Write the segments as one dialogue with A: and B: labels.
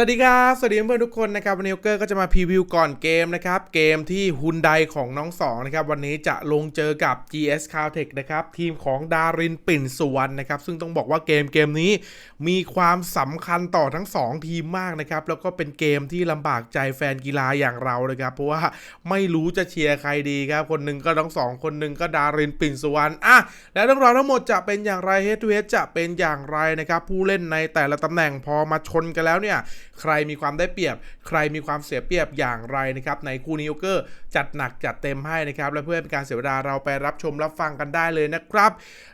A: วัสดีครับ สวัสดีเพื่อนๆทุกคนนะครับ วันนี้โอเกอร์ก็จะมาพรีวิวก่อนเกมนะครับ เกมที่ฮุนไดของน้องสองนะครับ วันนี้จะลงเจอกับ GS Caltech นะครับ ทีมของดารินปิ่นสุวรรณนะครับ ซึ่งต้องบอกว่าเกมเกมนี้มีความสำคัญต่อทั้ง 2 ทีมมากนะครับ แล้วก็เป็นเกมที่ลำบากใจแฟนกีฬาอย่างเรานะครับ เพราะว่าไม่รู้จะเชียร์ใครดีครับ คนหนึ่งก็น้องสองคนหนึ่งก็ดารินปิ่นสุวรรณอะแล้วเรื่องราวทั้งหมดจะเป็นอย่างไร Head to Head จะเป็นอย่างไรนะครับผู้เล่นในแต่ละตำแหน่งพอมาชนกันแล้วเนี่ยใครมีความได้เปรียบ ใครมีความเสียเปรียบอย่างไรนะครับในคู่นี้โอเกอร์จัดหนักจัดเต็มให้นะครับและเพื่อเป็นการเสียเวลาเราไปรับชมรับฟังกันได้เลยนะครับ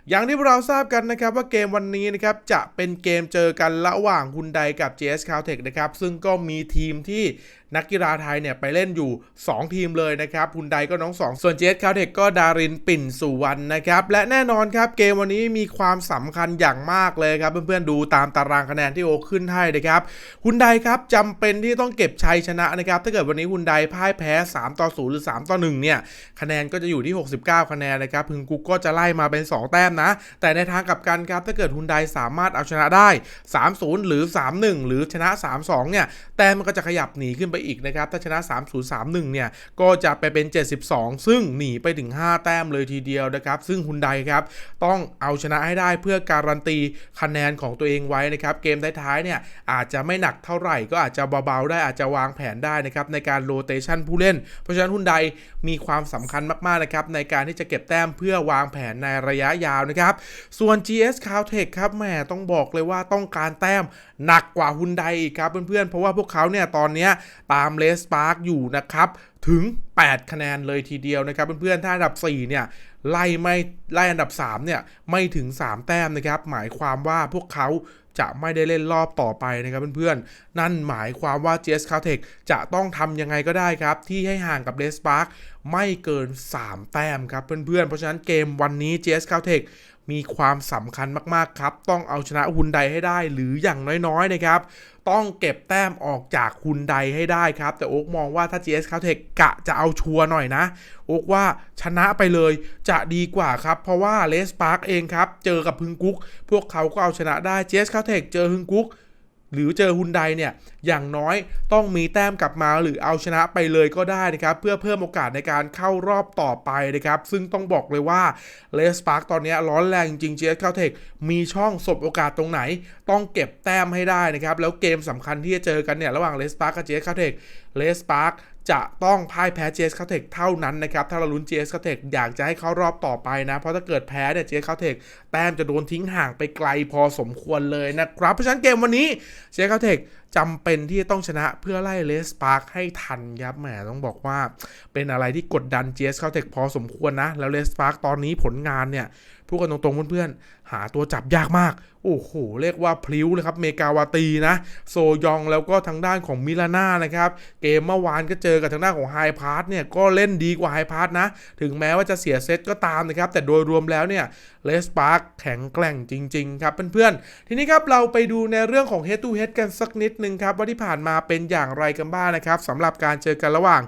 A: อย่างที่เราทราบกันนะครับว่าเกมวันนี้นะครับจะเป็นเกมเจอกันระหว่างคุนไดกับ JS Caltech นะครับซึ่งก็มีทีมที่นักกีฬาไทยเนี่ยไปเล่นอยู่ 2 ทีมเลยนะครับฮุนไดก็น้อง 2 ส่วน JS Caltech ก็ดารินปิ่นสุวรรณนะครับ และแน่นอนครับเกมวันนี้มีความสำคัญอย่างมากเลยครับ เพื่อนๆดูตามตารางคะแนนที่โอขึ้นให้นะครับฮุนไดครับจำเป็นที่ต้องเก็บชัยชนะนะครับ ถ้าเกิดวันนี้ฮุนไดพ่ายแพ้ 3 ต่อ 0 หรือ 3 ต่อ 1 เนี่ย คะแนนก็จะอยู่ที่ 69 คะแนนนะครับพึงกุ๊กก็จะไล่มาเป็น 2 แต้มนะ แต่ในทางกลับกันครับถ้าเกิดฮุนไดสามารถเอาชนะได้ 3-0 หรือ 3-1 หรือชนะ 3-2 เนี่ยแต้มมันก็จะขยับหนีขึ้นไปอีกนะครับ ถ้าชนะ 3-0 3-1 เนี่ย ก็จะไปเป็น 72 ซึ่งหนีไปถึง 5 แต้มเลยทีเดียวนะครับ ซึ่งฮุนไดครับ ต้องเอาชนะให้ได้เพื่อการันตีคะแนนของตัวเองไว้นะครับ เกมท้ายๆ เนี่ย อาจจะไม่หนักเท่าไหร่ ก็อาจจะเบาๆ ได้ อาจจะวางแผนได้นะครับในการโรเตชันผู้เล่น เพราะฉะนั้นฮุนไดมีความสำคัญมากๆ นะครับในการที่จะเก็บแต้มเพื่อวางแผนในระยะยาวนะครับ ส่วน GS Caltech ครับแหมต้องบอกเลยว่าต้องการแต้มหนักกว่าฮุนไดอีกครับเพื่อนๆ เพราะว่าพวกเขาเนี่ยตอนนี้ยตามเลสปาร์กอยู่นะครับ ถึง 8 คะแนนเลยทีเดียวนะครับ เพื่อนๆ ถ้าอันดับ 4 เนี่ย ไล่ไม่ไล่อันดับ 3 เนี่ย ไม่ถึง 3 แต้มนะครับ หมายความว่าพวกเขาจะไม่ได้เล่นรอบต่อไปนะครับเพื่อนๆ นั่นหมายความว่า GS Caltech จะต้องทำยังไงก็ได้ครับ ที่ให้ห่างกับเลสปาร์กไม่เกิน 3 แต้มครับเพื่อนๆ เพราะฉะนั้นเกมวันนี้ GS Caltech มีความสำคัญมากๆครับ ต้องเอาชนะฮุนไดให้ได้ หรืออย่างน้อยๆนะครับ ต้องเก็บแต้มออกจากฮุนไดให้ได้ครับ แต่โอ๊กมองว่าถ้า GS Caltech กะจะเอาชัวร์หน่อยนะ โอ๊กว่าชนะไปเลยจะดีกว่าครับ เพราะว่าเลสปาร์กเองครับ เจอกับฮึงกุ๊ก พวกเขาก็เอาชนะได้ GS Caltech เจอฮึงกุ๊ก หรือเจอฮุนไดเนี่ยอย่างน้อยต้องมีแต้มกลับมาหรือเอาชนะไปเลยก็ได้นะครับเพื่อเพิ่มโอกาสในการเข้ารอบต่อไปนะครับซึ่งต้องบอกเลยว่าเลสปาร์กตอนนี้ร้อนแรงจริงเจสเข้าเทคมีช่องสบโอกาสตรงไหน ต้องเก็บแต้มให้ได้นะครับแล้วเกมสำคัญที่จะเจอกันเนี่ยระหว่างเลสปาร์กกับเจสเข้าเทคเลสปาร์ก จะต้องพ่ายแพ้เจสคาเทคเท่านั้นนะครับ ถ้าเราลุ้นเจสคาเทคอยากจะให้เข้ารอบต่อไปนะ เพราะถ้าเกิดแพ้เนี่ยเจสคาเทคแต้มจะโดนทิ้งห่างไปไกลพอสมควรเลยนะครับ เพราะฉะนั้นเกมวันนี้เจสคาเทค จำเป็นที่จะต้องชนะเพื่อไล่เลสปาร์คให้ทันครับแหมต้องบอกว่าเป็นอะไรที่กดดันเจสคาเทคพอสมควรนะ แล้วเลสปาร์คตอนนี้ผลงานเนี่ยพูดกันตรงๆเพื่อนๆ หาตัวจับยากมาก โอ้โห เรียกว่าพลิ้วเลยครับ เมกาวาตีนะ โซยองแล้วก็ทางด้านของมิลาน่านะครับ เกมเมื่อวานก็เจอกับทางด้านของไฮพาร์ทเนี่ย ก็เล่นดีกว่าไฮพาร์ทนะ ถึงแม้ว่าจะเสียเซตก็ตามนะครับ แต่โดยรวมแล้วเนี่ยเลสปาร์คแข็งแกร่งจริง ๆ ครับเพื่อนๆ ทีนี้ครับเราไปดูในเรื่องของ head to head กันสักนิดนึงครับว่าที่ผ่านมาเป็นอย่างไรกันบ้างนะครับสำหรับการเจอกันระหว่าง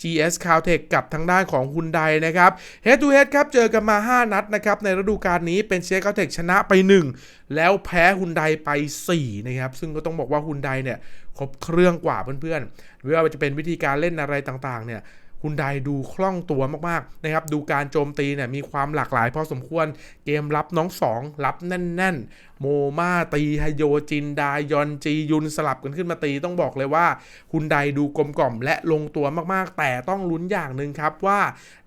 A: GS Caltech กับทางด้านของ Hyundai นะครับ Head to Head ครับเจอกันมา 5 นัดนะครับในฤดูกาลนี้เป็น GS Caltech ชนะไป 1 แล้วแพ้ Hyundai ไป 4 นะครับ ซึ่งก็ต้องบอกว่า Hyundai เนี่ยครบเครื่องกว่าเพื่อนๆไม่ว่าจะเป็นวิธีการเล่นอะไรต่างๆเนี่ย ฮุนไดดูคล่องตัวมากๆนะครับดูการโจมตีเนี่ยมีความหลากหลายพอสมควรเกมรับน้องสองรับแน่นๆ โมมาตีไฮโยจินดายอนจียุนสลับกันขึ้นมาตีต้องบอกเลยว่าฮุนไดดูกลมกล่อมและลงตัวมากๆ แต่ต้องลุ้นอย่างหนึ่งครับว่า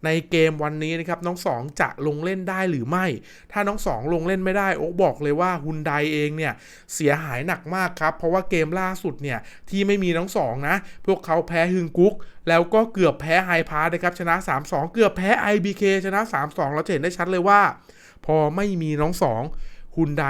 A: ในเกมวันนี้นะครับน้องสองจะลงเล่นได้หรือไม่ ถ้าน้องสองลงเล่นไม่ได้โอ๊กบอกเลยว่าฮุนไดเองเนี่ยเสียหายหนักมากครับเพราะว่าเกมล่าสุดเนี่ยที่ไม่มีน้องสองนะพวกเขาแพ้ฮึงกุ๊ก แล้วก็เกือบแพ้ไฮพาร์นะครับชนะ 3-2 เกือบแพ้ IBK ชนะ 3-2 เราจะเห็นได้ชัดเลยว่า พอไม่มีน้องสองฮุนได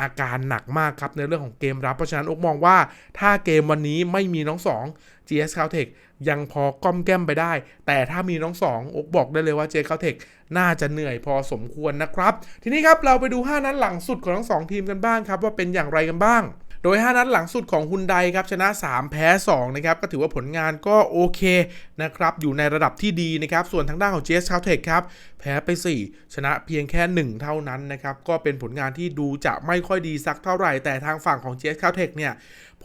A: อาการหนักมากครับในเรื่องของเกมรับ เพราะฉะนั้นอกมองว่าถ้าเกมวันนี้ไม่มีน้องสอง GS Caltech ยังพอก้อมแก้มไปได้ แต่ถ้ามีน้องสองอกบอกได้เลยว่า GS Caltech น่าจะเหนื่อยพอสมควรนะครับ ทีนี้ครับเราไปดู 5 นัดหลังสุดของทั้งสองทีมกันบ้างครับ ว่าเป็นอย่างไรกันบ้าง โดย 5 นัดหลังสุดของฮุนไดครับชนะ 3 แพ้ 2 นะครับ ก็ถือว่าผลงานก็โอเคนะครับ อยู่ในระดับที่ดีนะครับ ส่วนทางด้านของ GS Caltech ครับ แพ้ไป 4 ชนะเพียงแค่ 1 เท่านั้นนะครับ ก็เป็นผลงานที่ดูจะไม่ค่อยดีสักเท่าไหร่ แต่ทางฝั่งของ JS Caltech เนี่ย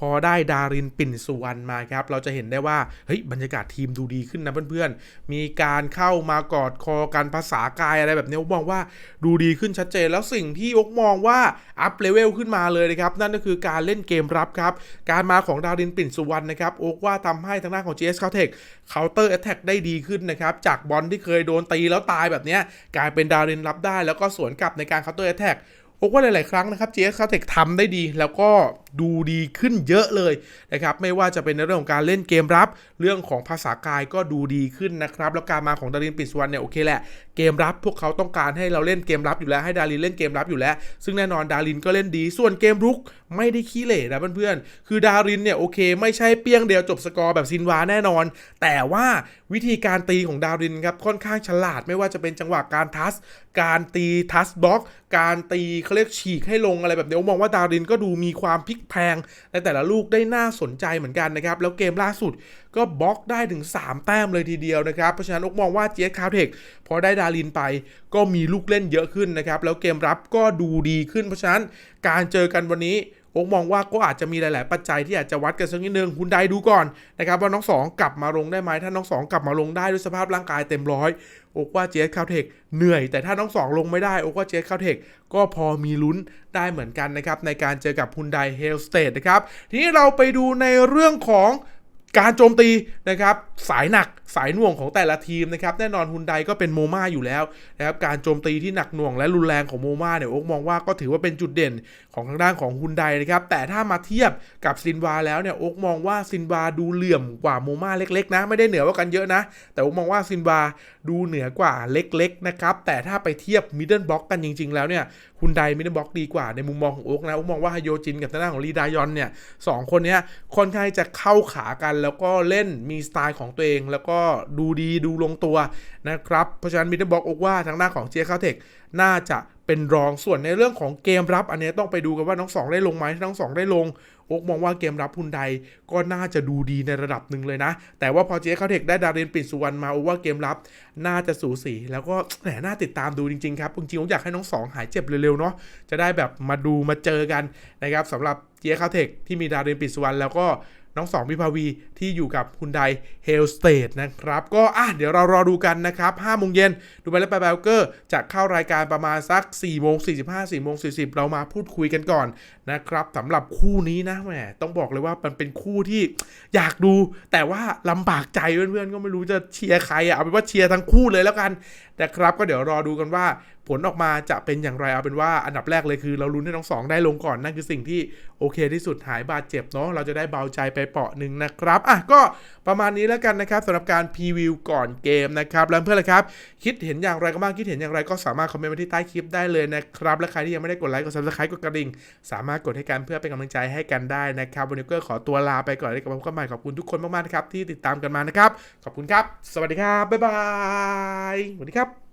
A: พอได้ดารินปิ่นสุวรรณมาครับ เราจะเห็นได้ว่า เฮ้ย บรรยากาศทีมดูดีขึ้นนะเพื่อนๆ มีการเข้ามากอดคอกันภาษากายอะไรแบบนี้อกมองว่าดูดีขึ้นชัดเจน แล้วสิ่งที่อกมองว่าอัพเลเวลขึ้นมาเลยนะครับ นั่นก็คือการเล่นเกมรับครับ การมาของดารินปิ่นสุวรรณนะครับอกว่าทำให้ทางด้านของ GS Caltech Counter Attack ได้ดีขึ้นนะครับ จากบอลที่เคยโดนตีแล้วตายแบบนี้กลายเป็นดารินรับได้ แล้วก็สวนกลับในการ Counter Attack ผมว่าหลาย ๆ ครั้งนะครับ GS c a l t e c h ทำได้ดี แล้วก็ดูดีขึ้นเยอะเลยนะครับ ไม่ว่าจะเป็นในเรื่องของการเล่นเกมรับ เรื่องของภาษากายก็ดูดีขึ้นนะครับ แล้วการมาของดารินปิสวรรณเนี่ยโอเคแหละ เกมรับพวกเขาต้องการให้เราเล่นเกมรับอยู่แล้วให้ดารินเล่นเกมรับอยู่แล้ว ซึ่งแน่นอนดารินก็เล่นดี ส่วนเกมรุกไม่ได้ขี้เหร่นะเพื่อนๆ คือดารินเนี่ยโอเค ไม่ใช่เปี้ยงเดียวจบสกอร์แบบซินวาแน่นอน แต่ว่าวิธีการตีของดารินครับค่อนข้างฉลาดไม่ว่าจะเป็นจังหวะการทัส การตีทัสบล็อก การตีเขาเรียกฉีกให้ลงอะไรแบบนี้ผมมองว่าดารินก็ดูมีความพลิกแพงในแต่ละลูกได้น่าสนใจเหมือนกันนะครับแล้วเกมล่าสุดก็บล็อกได้ถึง 3 แต้มเลยทีเดียวนะครับเพราะฉะนั้นอกมองว่าเจสคาวเทคพอได้ดารินไป ก็มีลูกเล่นเยอะขึ้นนะครับ แล้วเกมรับก็ดูดีขึ้นเพราะฉะนั้นการเจอกันวันนี้โอกมองว่าก็อาจจะมีหลาย ๆ ปัจจัยที่อาจจะวัดกันสักนิดนึงคุณไดดูก่อนนะครับว่าน้องสองกลับมาลงได้ไหมถ้าน้องสองกลับมาลงได้ด้วยสภาพร่างกายเต็มร้อยโอกว่าเจสคาวเทคเหนื่อย แต่ถ้าน้องสองลงไม่ได้โอกว่าเจสคาวเทคก็พอมีลุ้นได้เหมือนกันนะครับในการเจอกับฮุนไดเฮลสเตทนะครับทีนี้เราไปดูในเรื่องของ การโจมตีนะครับสายหนักสายหน่วงของแต่ละทีมนะครับแน่นอนฮุนไดก็เป็นโมมาอยู่แล้วนะครับการโจมตีที่หนักหน่วงและรุนแรงของโมมาเนี่ยโอ๊กมองว่าก็ถือว่าเป็นจุดเด่นของทางด้านของฮุนไดนะครับแต่ถ้ามาเทียบกับซินวาแล้วเนี่ยโอ๊กมองว่าซินวาดูเหลื่อมกว่าโมมาเล็กๆนะไม่ได้เหนือกว่ากันเยอะนะ แต่โอ๊กมองว่าซินวาดูเหนือกว่าเล็กๆนะครับแต่ถ้าไปเทียบมิดเดิลบล็อกกันจริง ๆ แล้วเนี่ยฮุนไดมิดเดิลบล็อกดีกว่าในมุมมองของโอ๊กนะโอ๊กมองว่าฮโยจินกับทางด้านของลีดายอนเนี่ยสองคนเนี้ยค่อนข้างจะเข้าขากันแล้วก็เล่นมีสไตล์ของตัวเอง แล้วก็ดูดีดูลงตัวนะครับ เพราะฉะนั้นมิดเดิลบล็อกอกว่าทางด้านของเจคาเทคน่าจะเป็นรองส่วนในเรื่องของเกมรับ อันนี้ต้องไปดูกันว่าน้องสองได้ลงไหมน้องสองได้ลงโอกมองว่าเกมรับฮุนไดก็น่าจะดูดีในระดับหนึ่งเลยนะ แต่ว่าพอเจคาเทคได้ดารินปิ่นสุวรรณมาโอ๊กว่าเกมรับ น่าจะสูสี แล้วก็แหมน่าติดตามดูจริงๆครับจริงๆผมอยากให้น้องสองหายเจ็บเร็วๆเนาะจะได้แบบมาดูมาเจอกันนะครับสำหรับเจคาเทคที่มีดารินปิ่นสุวรรณแล้วก็ น้องสองพิภาวีที่อยู่กับฮุนไดเฮลสเตทนะครับ ก็อะเดี๋ยวเรารอดูกันนะครับ5โมงเย็นดูไปแล้วไปแบลเกอร์จะเข้ารายการประมาณสัก4โมง45 4โมง40เรามาพูดคุยกันก่อนนะครับสำหรับคู่นี้นะแหมต้องบอกเลยว่ามันเป็นคู่ที่อยากดู แต่ว่าลำบากใจเพื่อนๆก็ไม่รู้จะเชียร์ใครอะเอาเป็นว่าเชียร์ทั้งคู่เลยแล้วกันนะครับก็เดี๋ยวรอดูกันว่า ผลออกมาจะเป็นอย่างไรเอาเป็นว่าอันดับแรกเลยคือ เราลุ้นให้น้องสองได้ลงก่อนนั่นคือสิ่งที่โอเคที่สุดหายบาดเจ็บเนาะเราจะได้เบาใจไปเปาะหนึ่งนะครับอะก็ประมาณนี้แล้วกันนะครับสำหรับการพรีวิวก่อนเกมนะครับแล้วเพื่อนๆครับ คิดเห็นอย่างไรก็บ้างคิดเห็นอย่างไรก็สามารถคอมเมนต์มาที่ใต้คลิปได้เลยนะครับและใครที่ยังไม่ได้กดไลค์กด subscribe กดกระดิ่งสามารถกดให้กันเพื่อเป็นกำลังใจให้กันได้นะครับวันนี้ก็ขอตัวลาไปก่อนแล้วกับพบกันใหม่ขอบคุณทุกคนมากๆนะครับที่ติดตามกันมานะครับ ขอบคุณครับ สวัสดีครับบ๊ายบายสวัสดีครับ